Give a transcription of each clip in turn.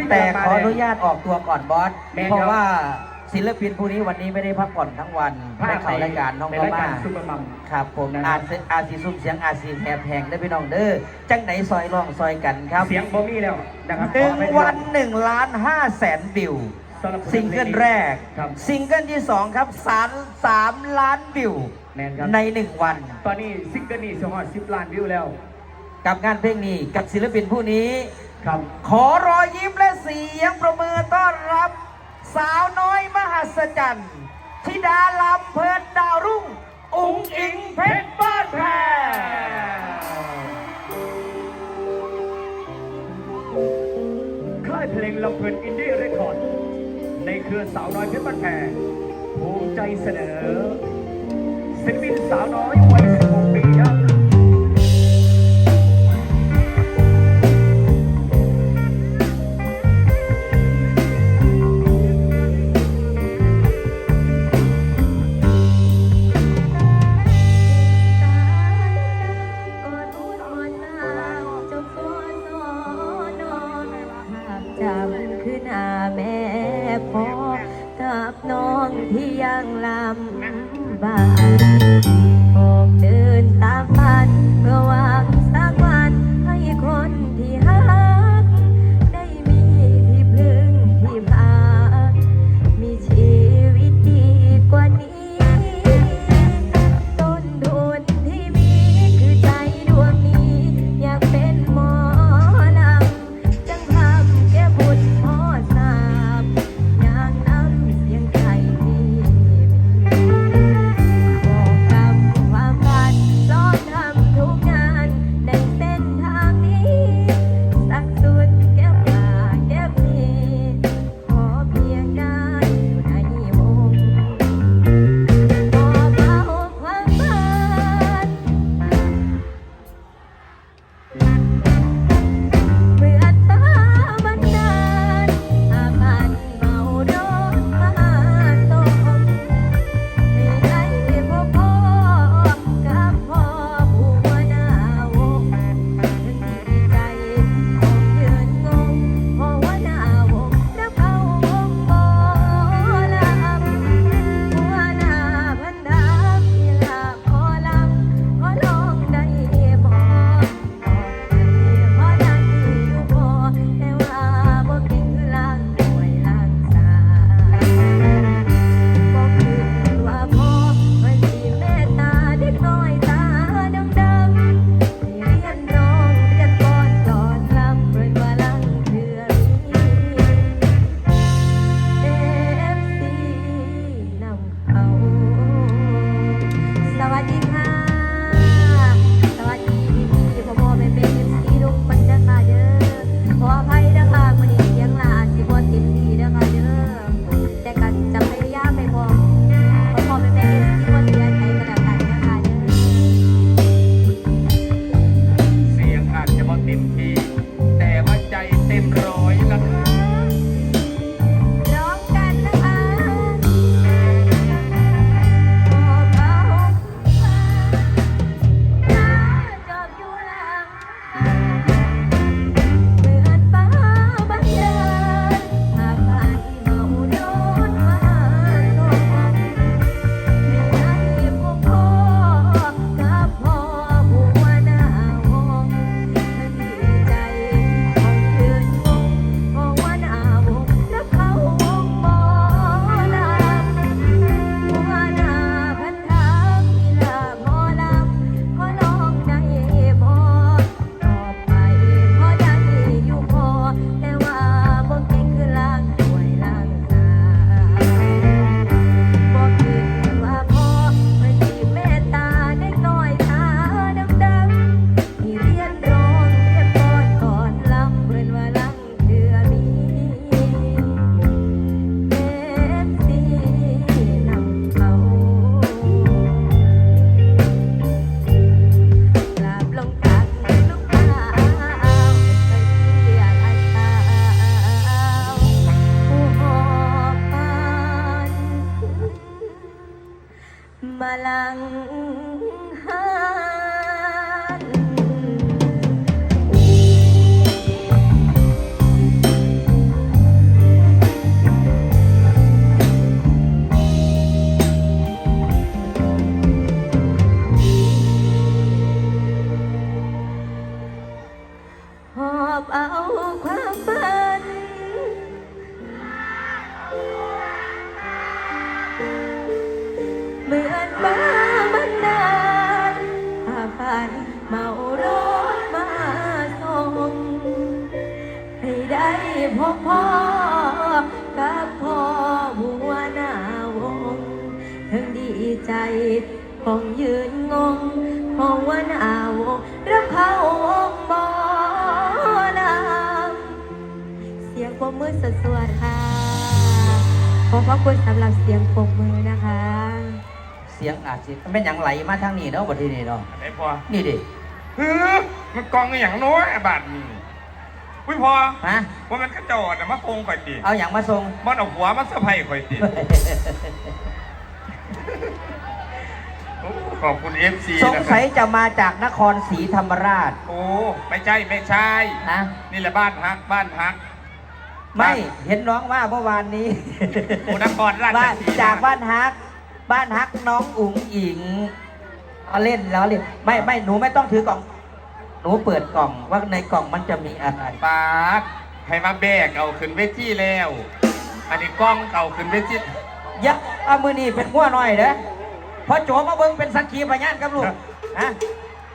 ที่แต่กำลังขมาอแรงอนุญาตออกตัวก่อนบอส แม่นเพราะครับว่าศิลปินผู้นี้วันนี้ไม่ได้พักผ่อนทั้งวันได้เข้ารายการน้องในก็รายกามารซุปเปอร์มัม ครับผมนะครัอาบจอาจสีซุ่มเสียงอาจสีแหบแหงได้พี่น้องเด้อ จังไหนซอยร้องซอยกันครับเสียงบอมี่แล้วนะครับหนึ่งขอไปด้วยวันหนึ่งล้านห้าแสนวิว สำหรับซิงเกิลแรก ครับซิงเกิลที่สองครับสามสามล้านวิว แมนครับในหนึ่งวัน ตอนนี้ซิงเกิลนี้สฮอตสิบล้านวิวแล้ว กับงานเพลงนี้กับศิลปินผู้นี้ ครับ ขอรอยยิ้มและเสียงประมือต้อนรับ สาวน้อยมหัศจรรย์ธิดาลำเพลินดาวรุ่ง อุ๋งอิงเพชรบ้านแพงค่ายเพลงลำเพลินอินดี้เรคคอร์ด ในเครือสาวน้อยเพชรบ้านแพงภูมิใจเสนอศิลปินสาวน้อยวัย16ปีำ เมารถมาส่งให้ได้พบพ่อกับพ่อบัวหน้าวงถึงดีใจห้องยืนงงห้องว่านาวงรับเขาองบอลำเสียงปมมือสดสวดค่ะขอขอบคุณสำหรับเสียงปมมือนะคะ เสียงอาจจะไม่ยังไหลมาทางนี้เนาะบทที่นี้เนาะไหนพอนี่ดิ ฮ้อมันกองอหย่างน้อยอะบาดนี่อุ้ยพอฮะ ว่ามันกระโจดอะมาโกงข่อยตีเอาอย่างมาส่งมันเอาหัวมาเสื้อร์ไผ่ข่อยตีขอบคุณเอฟซีสงนะคสัรัยบจะมาจากนครศรีธรรมราชโอ้ไม่ใช่ไม่ใช่ นะ นี่แหละบ้านฮักบ้านฮัก ไม่เห็นน้องว่าเมื่อวานนี้โอ้นครราชบ้านสีมจากบ้านฮัก บ้านฮักน้องอุ๋งอิง เอาเล่นแล้วเล่นไม่ไม่หนูไม่ต้องถือกล่อง หนูเปิดกล่องว่าในกล่องมันจะมีอะไรปาดให้มาแบกเอาขึ้นเวทีแล้ว อันนี้กล้องเอาขึ้นเวทียักเอามือนี่เป็นหัวหน่อยเด้อพอโจมาเบิ้งเป็นสักขีพยานครับลูกฮะ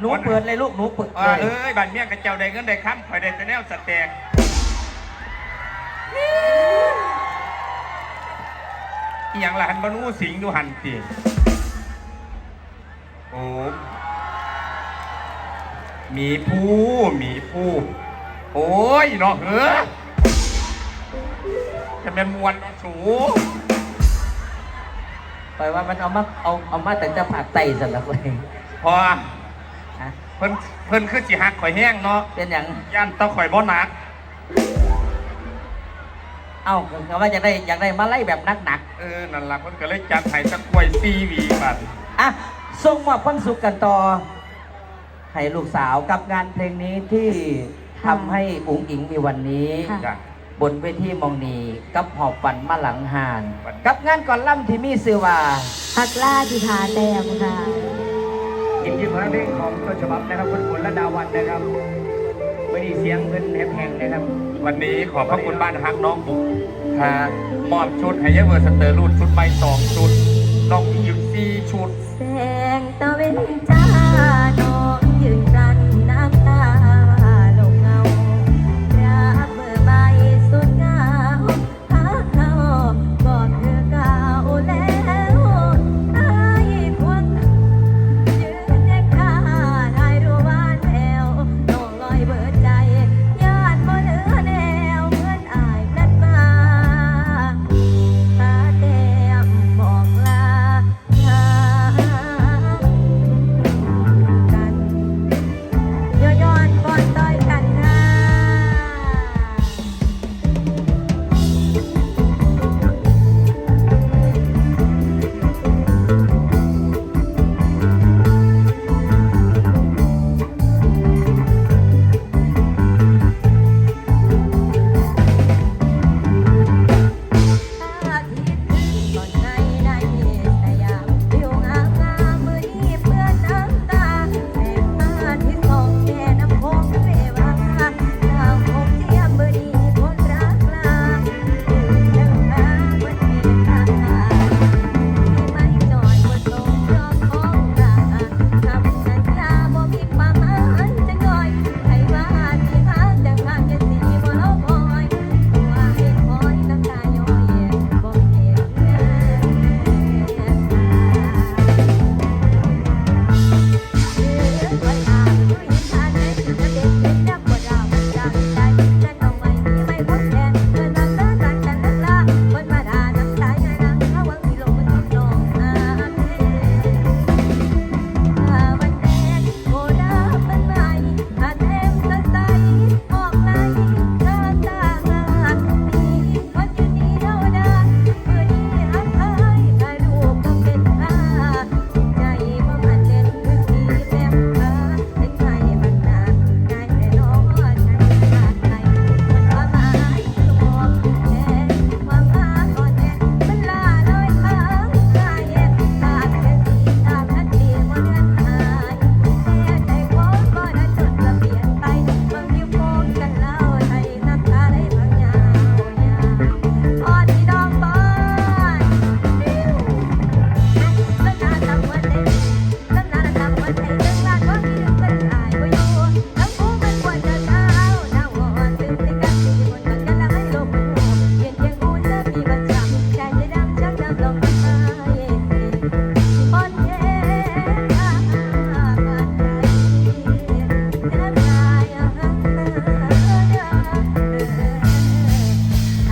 หนูเปิดเลยลูกหนูเปิดเอเลอยเอ้ยบ้านเมียกระเจ้าได้เงินได้ค้ำข่อยได้แต่แนวสแตกอีหยังล่ะหันบรรนูสิงดูหันตี โอ้หมีผู้หมีผู้โอ้ยเนาะเฮ้อจะเป็นมวลเนาะสูปล่อยว่ามันเอามาเอาเอามาแต่จะผักไตสำหรับเลยพอฮะเพิ่นเพิ่นคือสิหักข่อยแห้งเนาะเป็นอย่างย่านเต้าข่อยบ่หนัก เอ้าเขาว่าอยากได้อยากได้มาไล่แบบหนักเออนั่นล่ะเพิ่นก็เลยจัดให้สักกล้วยซีหวีบัดๆอะ ส่งมอบความสุขกันต่อ ให้ลูกสาวกับงานเพลงนี้ที่ทำให้อุ๋งอิงมีวันนี้ ค่ะจ้ะบนเวทีมองนีกับหอบฝันมาหลังหาน กับงานก่อนล่ำที่มีสื่อว่า พักล่าที่ทาแต้มค่ะกินยิ้มพระเพลงของต้นฉบับนะครับคุณฝนและดาวันนะครับวันนี้เสียงเพิ่นแหบๆนะครับ วันนี้ขอบพระคุณบ้านฮักน้องบุ๊กฮะมอบชุดให้ยายเวอร์สเตอร์รุ่นชุดใหม่สองชุดน้องอีก สี่ชุด แสงตะเวนจ้า